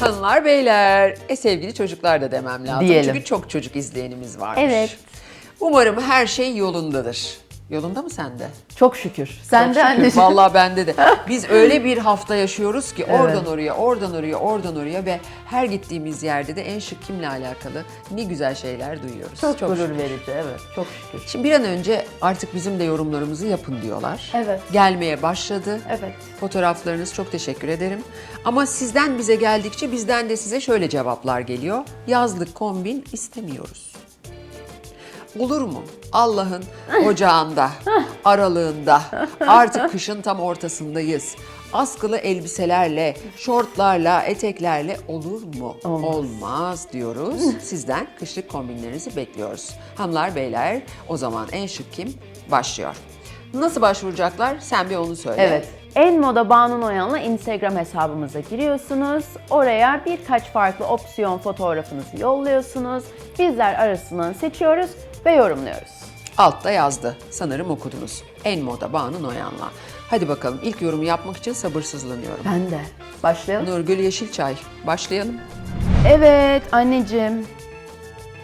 Hanımlar, beyler, e sevgili çocuklar da demem lazım. Diyelim. Çünkü çok çocuk izleyenimiz varmış. Evet. Umarım her şey yolundadır. Yolunda mı sende? Çok şükür. Sen Çok de şükür. anneciğim. Vallahi bende de. Biz öyle bir hafta yaşıyoruz ki Evet. oradan oraya, oradan oraya, oradan oraya ve her gittiğimiz yerde de en şık kimle alakalı ne güzel şeyler duyuyoruz. Çok, gurur şükür. verici evet. Çok şükür. Şimdi bir an önce artık bizim de yorumlarımızı yapın diyorlar. Evet. Gelmeye başladı. Evet. Fotoğraflarınız çok teşekkür ederim. Ama sizden bize geldikçe bizden de size şöyle cevaplar geliyor. Yazlık kombin istemiyoruz. Olur mu? Allah'ın ocağında, aralığında, artık kışın tam ortasındayız. Askılı elbiselerle, şortlarla, eteklerle olur mu? Olmaz. Olmaz diyoruz. Sizden kışlık kombinlerinizi bekliyoruz. Hanımlar, beyler o zaman en şık kim? Başlıyor. Nasıl başvuracaklar? Sen bir onu söyle. Evet. En Moda Banu Noyan'la Instagram hesabımıza giriyorsunuz. Oraya birkaç farklı opsiyon fotoğrafınızı yolluyorsunuz. Bizler arasından seçiyoruz ve yorumluyoruz. Altta yazdı. Sanırım okudunuz. En moda Banu Noyan'la. Hadi bakalım ilk yorumu yapmak için sabırsızlanıyorum. Ben de. Başlayalım. Nurgül Yeşilçay. Başlayalım. Evet anneciğim.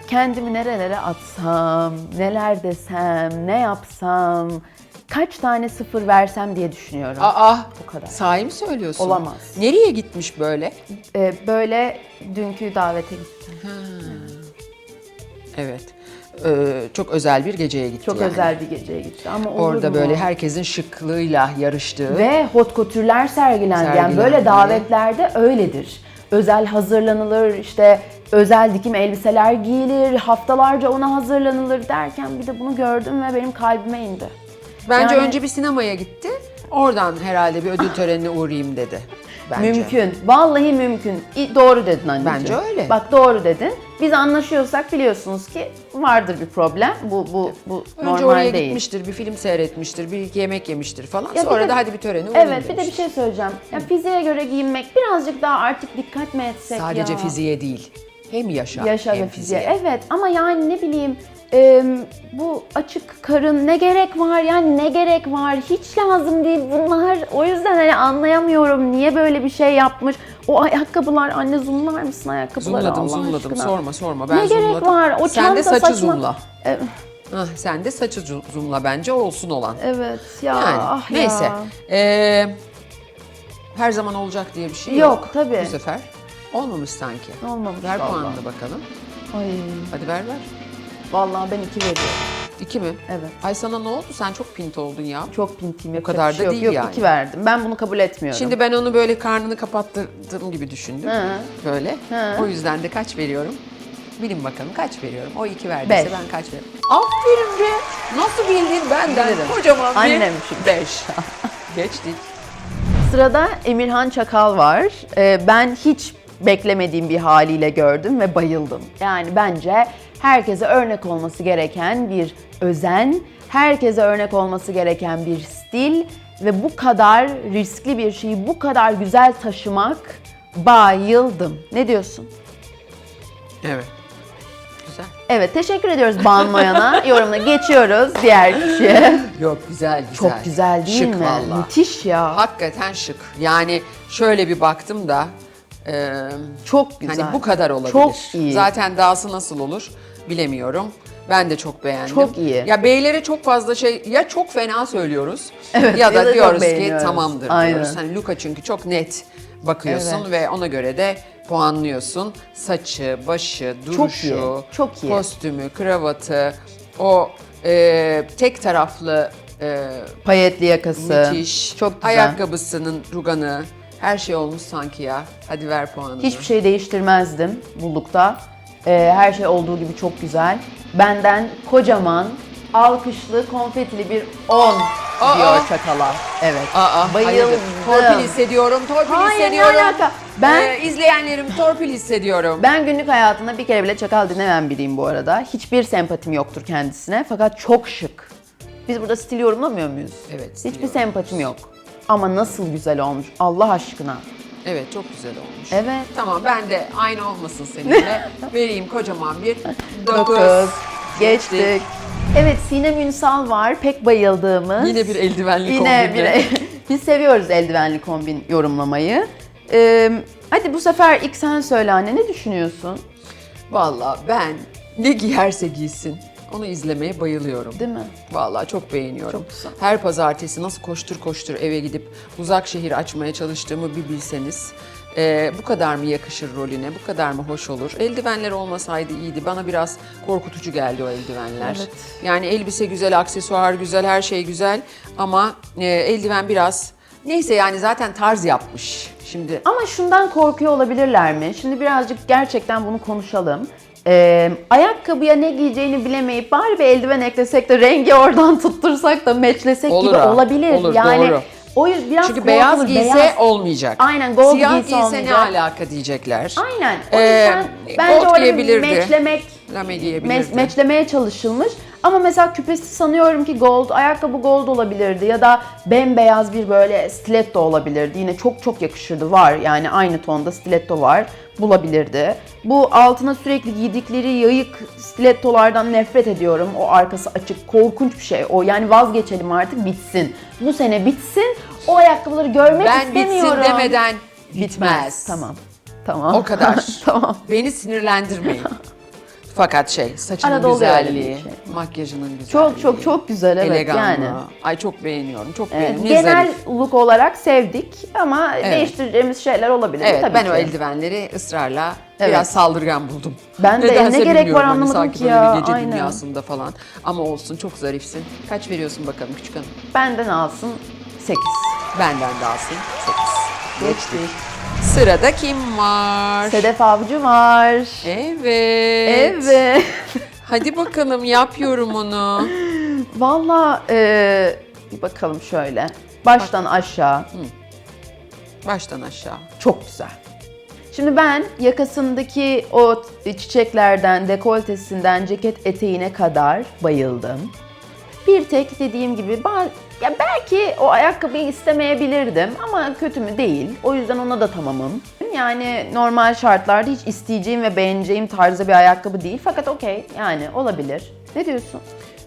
Kendimi nerelere atsam, neler desem, ne yapsam, kaç tane sıfır versem diye düşünüyorum. Aa, Bu kadar. sahi mi söylüyorsun? Olamaz. Nereye gitmiş böyle? Ee, böyle dünkü davete gittim. Evet. Ee, çok özel bir geceye gitti Çok yani. özel bir geceye gitti ama olur Orada mu? böyle herkesin şıklığıyla yarıştığı. Ve hot couture'ler sergilendi. Yani Sergilendi. böyle davetlerde öyledir. Özel hazırlanılır, işte özel dikim elbiseler giyilir, haftalarca ona hazırlanılır derken bir de bunu gördüm ve benim kalbime indi. Bence yani- önce bir sinemaya gitti. Oradan herhalde bir ödül törenine uğrayayım dedi. Bence. Mümkün. Vallahi mümkün. İ- Doğru dedin anneciğim. Bence öyle. Bak doğru dedin. Biz anlaşıyorsak biliyorsunuz ki vardır bir problem. Bu bu bu Önce normal oraya değil. gitmiştir, bir film seyretmiştir, bir iki yemek yemiştir falan. Ya bir Sonra de- da hadi bir törene uğrayayım Evet bir de bir demiştir. şey söyleyeceğim. Ya fiziğe göre giyinmek birazcık daha artık dikkat mi etsek Sadece ya? fiziğe değil. Hem yaşa, Yaşa hem ve fiziğe. Evet ama yani ne bileyim e, bu açık karın ne gerek var yani ne gerek var hiç lazım değil bunlar. O yüzden hani anlayamıyorum niye böyle bir şey yapmış. O ayakkabılar anne zoomlar mısın ayakkabıları Zoomladım, Allah zoomladım. aşkına? Sorma, sorma. Ben ne gerek var? O Sen de çanta saçı saçma. zoomla. E, Hah, sen de saçı zo- zoomla bence olsun olan. evet ya Yani ah ya. neyse. Ee, her zaman olacak diye bir şey yok. Yok, tabii. Bu sefer olmamış sanki. Olmamış Ver puanını bakalım. Ay Hadi ver ver. Vallahi ben iki veriyorum. İki mi? Evet. Ay sana ne oldu? Sen çok pint oldun ya. Çok pintiyim yapacak kadar bir şey da yok. değil yok, yani. iki verdim. Ben bunu kabul etmiyorum. Şimdi ben onu böyle karnını kapattırdığım gibi düşündüm. Hı. Böyle. Hı. O yüzden de kaç veriyorum? Bilin bakalım kaç veriyorum? O iki verdiyse Beş. ben kaç veriyorum? Aferin be! Nasıl bildin benden? Bilirim. Kocaman bir Annem çünkü. beş. Geçtik. Sırada Emirhan Çakal var. Ee, ben hiç beklemediğim bir haliyle gördüm ve bayıldım. Yani bence herkese örnek olması gereken bir özen, herkese örnek olması gereken bir stil ve bu kadar riskli bir şeyi bu kadar güzel taşımak bayıldım. Ne diyorsun? Evet. Güzel. Evet teşekkür ediyoruz Banu Noyan'a. Yorumuna geçiyoruz diğer kişiye. Yok güzel güzel. Çok güzel değil Şık mi? valla. Müthiş ya. Hakikaten şık. Yani şöyle bir baktım da e, Çok güzel. hani bu kadar olabilir. Çok iyi. Zaten dahası nasıl olur bilemiyorum. Ben de çok beğendim. Çok iyi. Ya beylere çok fazla şey ya çok fena söylüyoruz Evet, ya da, ya da çok diyoruz ki tamamdır Aynen. diyoruz. Hani Luka çünkü çok net bakıyorsun Evet. ve ona göre de puanlıyorsun. Saçı, başı, duruşu, iyi, çok iyi. kostümü, kravatı, o e, tek taraflı e, Payetli yakası. Müthiş. Çok güzel. Ayakkabısının ruganı. Her şey olmuş sanki ya. Hadi ver puanını. Hiçbir şey değiştirmezdim bu lookta. Ee, her şey olduğu gibi çok güzel. Benden kocaman, alkışlı, konfetili bir 10 Aa! diyor Çakala. Evet. Aa, Bayıldım. Torpil hissediyorum, torpil Hayır, ne hissediyorum. alaka? Ben- Ee, izleyenlerim torpil hissediyorum. Ben günlük hayatında bir kere bile Çakal dinlemeyen biriyim bu arada. Hiçbir sempatim yoktur kendisine fakat çok şık. Biz burada stil yorumlamıyor muyuz? Evet, stil Hiçbir sempatim yok. Ama nasıl güzel olmuş Allah aşkına. Evet, çok güzel olmuş. Evet. Tamam, ben de aynı olmasın seninle. Vereyim kocaman bir 9. 9. Geçtik. Evet Sinem Ünsal var. Pek bayıldığımız. Yine bir eldivenli Yine kombinle. bir Biz seviyoruz eldivenli kombin yorumlamayı. Ee, Hadi bu sefer ilk sen söyle anne ne düşünüyorsun? Vallahi ben ne giyerse giysin onu izlemeye bayılıyorum. Değil mi? Vallahi çok beğeniyorum. Çok güzel. Her pazartesi nasıl koştur koştur eve gidip uzak şehir açmaya çalıştığımı bir bilseniz. Ee, bu kadar mı yakışır rolüne, bu kadar mı hoş olur? Eldivenler olmasaydı iyiydi. Bana biraz korkutucu geldi o eldivenler. Evet. Yani elbise güzel, aksesuar güzel, her şey güzel ama e, eldiven biraz... Neyse yani zaten tarz yapmış. Şimdi Ama şundan korkuyor olabilirler mi? Şimdi birazcık gerçekten bunu konuşalım. Ee, ayakkabıya ne giyeceğini bilemeyip bari bir eldiven eklesek de rengi oradan tuttursak da meçlesek Olur gibi ha, olabilir. olur, yani doğru. o yüzden biraz çünkü beyaz giyse beyaz. olmayacak. Aynen, gold Siyah giyse olmayacak. ne alaka diyecekler. Aynen. O Ee, yüzden bence gold giyebilirdi. meçlemek Lame meçlemeye çalışılmış. Ama mesela küpesi sanıyorum ki gold, ayakkabı gold olabilirdi ya da bembeyaz bir böyle stiletto olabilirdi. Yine çok çok yakışırdı. Var yani aynı tonda stiletto var. Bulabilirdi. Bu altına sürekli giydikleri yayık stilettolardan nefret ediyorum. O arkası açık, korkunç bir şey. O yani vazgeçelim artık bitsin. Bu sene bitsin. O ayakkabıları görmek ben istemiyorum. bitsin demeden bitmez. Tamam. Tamam. O kadar. tamam. Beni sinirlendirmeyin. Fakat şey, saçının Arada oluyor öyle güzelliği, şey. makyajının güzelliği. Çok çok çok güzel evet eleganlığı. yani. Ay çok beğeniyorum, çok Evet, beğeniyorum. Ne genel zarif. look olarak sevdik ama Evet. değiştireceğimiz şeyler olabilir Evet, tabii ben ki. o eldivenleri ısrarla Evet. biraz saldırgan buldum. Ben de, Nedense ne gerek var bilmiyorum, hani anlamadım sanki ki böyle ya, bir gece aynen. dünyasında falan. Ama olsun, çok zarifsin. Kaç veriyorsun bakalım küçük hanım? Benden alsın 8. Benden de alsın. 8. Geçtik. Sırada kim var? Sedef Avcı var. Evet. Evet. Hadi bakalım yap yorumunu. Valla e, bir bakalım şöyle. Baştan aşağı. Baştan aşağı. Çok güzel. Şimdi ben yakasındaki o çiçeklerden, dekoltesinden ceket eteğine kadar bayıldım. Bir tek dediğim gibi ba- ya belki o ayakkabıyı istemeyebilirdim ama kötü mü değil. O yüzden ona da tamamım. Yani normal şartlarda hiç isteyeceğim ve beğeneceğim tarzda bir ayakkabı değil. Fakat okey yani olabilir. Ne diyorsun?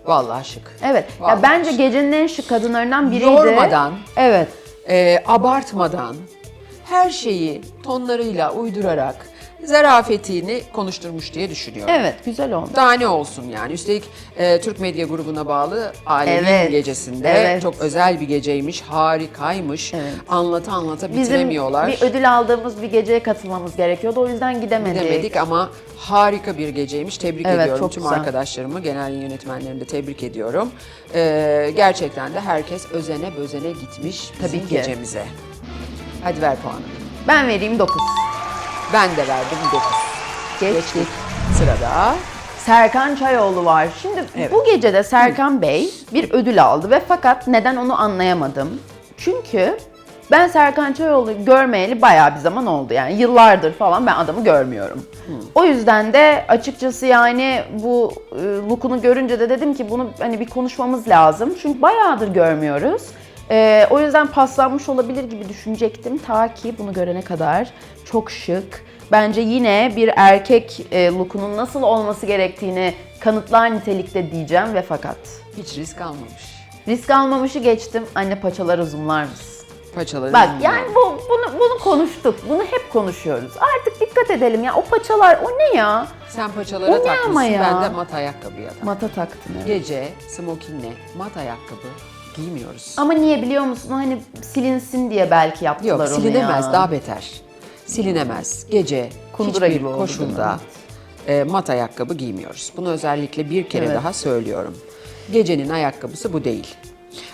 Vallahi şık. Evet. Vallahi ya bence şık. gecenin en şık kadınlarından biriydi. Yormadan. Evet. Ee, abartmadan, her şeyi tonlarıyla uydurarak zarafetini konuşturmuş diye düşünüyorum. Evet, güzel oldu. Daha ne olsun yani. Üstelik e, Türk Medya Grubu'na bağlı Ailenin Evet, gecesinde evet. çok özel bir geceymiş, harikaymış. Evet. Anlata anlata Bizim bitiremiyorlar. bir ödül aldığımız bir geceye katılmamız gerekiyordu. O yüzden gidemedik. Gidemedik ama harika bir geceymiş. Tebrik Evet, ediyorum çok tüm güzel. arkadaşlarımı, genel yayın yönetmenlerini de tebrik ediyorum. Ee, gerçekten de herkes özene bözene gitmiş bizim Tabii ki. gecemize. Hadi ver puanı. Ben vereyim 9. Ben de verdim 9. Geçtik. Sırada Serkan Çayoğlu var. Şimdi Evet. bu gecede Serkan Bey bir ödül aldı ve fakat neden onu anlayamadım. Çünkü ben Serkan Çayoğlu görmeyeli bayağı bir zaman oldu yani yıllardır falan ben adamı görmüyorum. O yüzden de açıkçası yani bu e, look'unu görünce de dedim ki bunu hani bir konuşmamız lazım. Çünkü bayağıdır görmüyoruz. E, o yüzden paslanmış olabilir gibi düşünecektim ta ki bunu görene kadar. Çok şık. Bence yine bir erkek e, lookunun nasıl olması gerektiğini kanıtlar nitelikte diyeceğim ve fakat. hiç risk almamış. Risk almamışı geçtim. Anne paçaları zoomlar mısın? Paçaları Bak yani bu, bunu, bunu konuştuk. Bunu hep konuşuyoruz. Artık dikkat edelim ya. O paçalar o ne ya? Sen paçalara O takmışsın, ya? ben de mat ayakkabıya tak. Mata taktın evet. Gece smokinle mat ayakkabı giymiyoruz. Ama niye biliyor musun? Hani silinsin diye belki yaptılar Yok onu silinemez ya. daha beter. Silinemez. Gece Kundura hiçbir gibi oldu, koşulda e, mat ayakkabı giymiyoruz. Bunu özellikle bir kere Evet. daha söylüyorum. Gecenin ayakkabısı bu değil.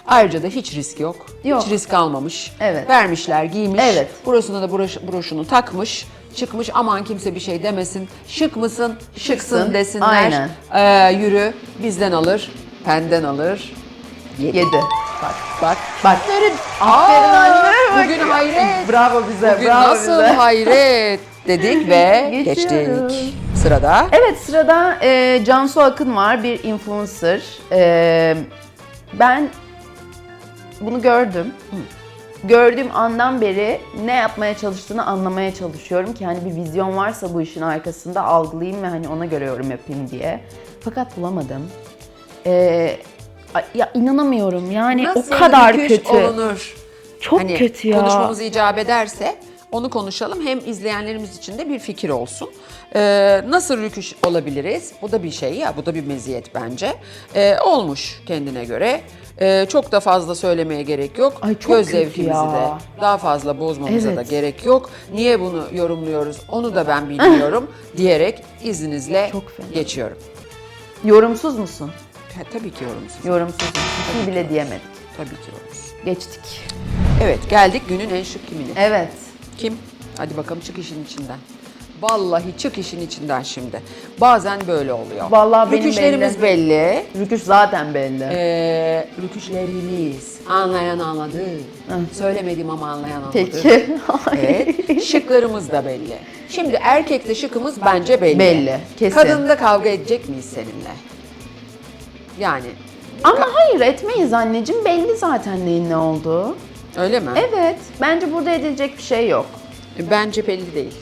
Ayrıca da hiç risk yok. Yok. Hiç risk almamış. Evet. Vermişler, giymiş. Evet. Burasına da broş, broşunu takmış. Çıkmış aman kimse bir şey demesin. Şık mısın? Şıksın, Şıksın. desinler. Aynen. Ee, yürü bizden alır, penden alır. Yedi. Yedi. Bak bak. Bak. Aferin. Aferin anne. Bugün hayret. Bravo bize, Bugün bravo nasıl bize. hayret dedik ve Geçiyoruz. geçtik. Sırada Evet sırada e, Cansu Akın var bir influencer. E, ben bunu gördüm. Gördüğüm andan beri ne yapmaya çalıştığını anlamaya çalışıyorum ki hani bir vizyon varsa bu işin arkasında algılayayım ve hani ona göre yorum yapayım diye. Fakat bulamadım. E, ay- ya inanamıyorum yani nasıl o kadar kötü. olunur? Çok Hani kötü ya. Konuşmamız icap ederse Onu konuşalım. Hem izleyenlerimiz için de bir fikir olsun. Ee, nasıl rüküş olabiliriz? Bu da bir şey ya, bu da bir meziyet bence. Ee, olmuş kendine göre. Ee, çok da fazla söylemeye gerek yok. Ay çok Göz kötü zevkimizi ya. de daha fazla bozmamıza Evet. da gerek yok. Niye bunu yorumluyoruz onu da ben bilmiyorum diyerek izninizle Çok fena. geçiyorum. Yorumsuz musun? Ha, tabii ki yorumsuz. Yorumsuz. İki bile diyemedik. Tabii ki yorumsuz. Geçtik. Evet geldik günün en şık kimini. Evet. Kim? Hadi bakalım çık işin içinden. Vallahi çık işin içinden şimdi. Bazen böyle oluyor. Vallahi benim Rüküşlerimiz belli. Rüküş zaten belli. Ee, rüküşlerimiz. Anlayan anladı. Söylemedim ama anlayan anladı. Peki. Evet. Şıklarımız da belli. Şimdi erkekte şıkımız bence belli. Belli, kesin. Kadında kavga edecek miyiz seninle? Yani Ama hayır etmeyiz anneciğim. Belli zaten neyin ne olduğu. öyle mi? Evet. Bence burada edilecek bir şey yok. Bence belli değil.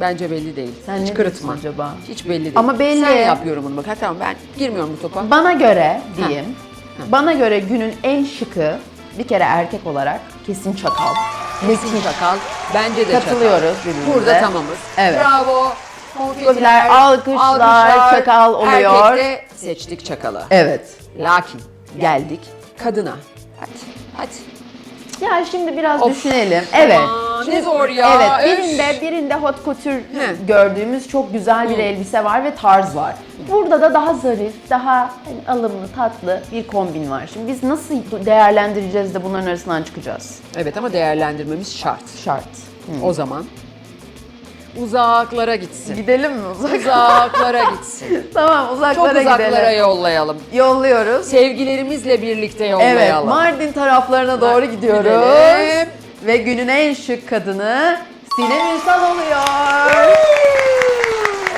Bence belli değil. Sen Hiç ne kırıtma. acaba? Hiç belli değil. Ama belli. Sen yap yorumunu bak. Ha, tamam ben girmiyorum bu topa. Bana göre diyeyim. Bana göre günün en şıkı bir kere erkek olarak kesin çakal. Kesin çakal. Bence de Katılıyoruz çakal. birbirimize. Burada tamamız. Evet. Bravo. Konfetiler, alkışlar, çakal oluyor. Erkekte seçtik çakalı. Evet. Lakin geldik kadına. Hadi. Hadi. Ya şimdi biraz Of. düşünelim. Evet. Aman, ne zor ya. Evet. Birinde birinde hot couture He. gördüğümüz çok güzel bir elbise var ve tarz var. Burada da daha zarif, daha hani alımlı, tatlı bir kombin var. Şimdi biz nasıl değerlendireceğiz de bunların arasından çıkacağız? Evet ama değerlendirmemiz şart. Şart. O zaman uzaklara gitsin. Gidelim mi uzak? Uzaklara gitsin. tamam Çok uzaklara uzaklara gidelim. yollayalım. Yolluyoruz. Sevgilerimizle birlikte Evet, yollayalım. Mardin taraflarına doğru gidiyoruz. Gidelim. Ve günün en şık kadını Sinem Ünsal oluyor.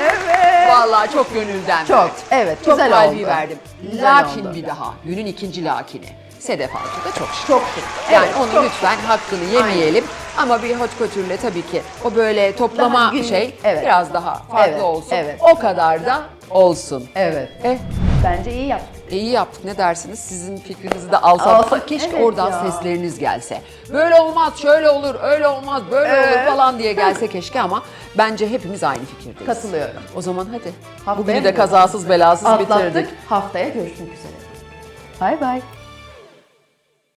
evet. Vallahi çok gönülden Çok, verdim. evet, Çok güzel kalbi oldu. verdim. Güzel Lakin oldu. bir daha. Günün ikinci lakini. Sedef Alçı da çok şık. Çok şık. Yani Evet, onu çok lütfen hakkını yemeyelim. Ama bir hot couture'le tabii ki o böyle toplama Daha günlük, şey evet. biraz daha farklı Evet, olsun. evet. O kadar da olsun. Evet. Eh, Bence iyi yaptık. iyi yaptık ne dersiniz? Sizin fikrinizi de alsak. Alsak, Keşke evet oradan ya. sesleriniz gelse. Böyle olmaz, şöyle olur, öyle olmaz, böyle olur falan diye gelse keşke ama bence hepimiz aynı fikirdeyiz. Katılıyorum. O zaman hadi. Haftaya Bugünü de mı? kazasız belasız Atlattık. bitirdik. Haftaya görüşmek üzere. Bay bay.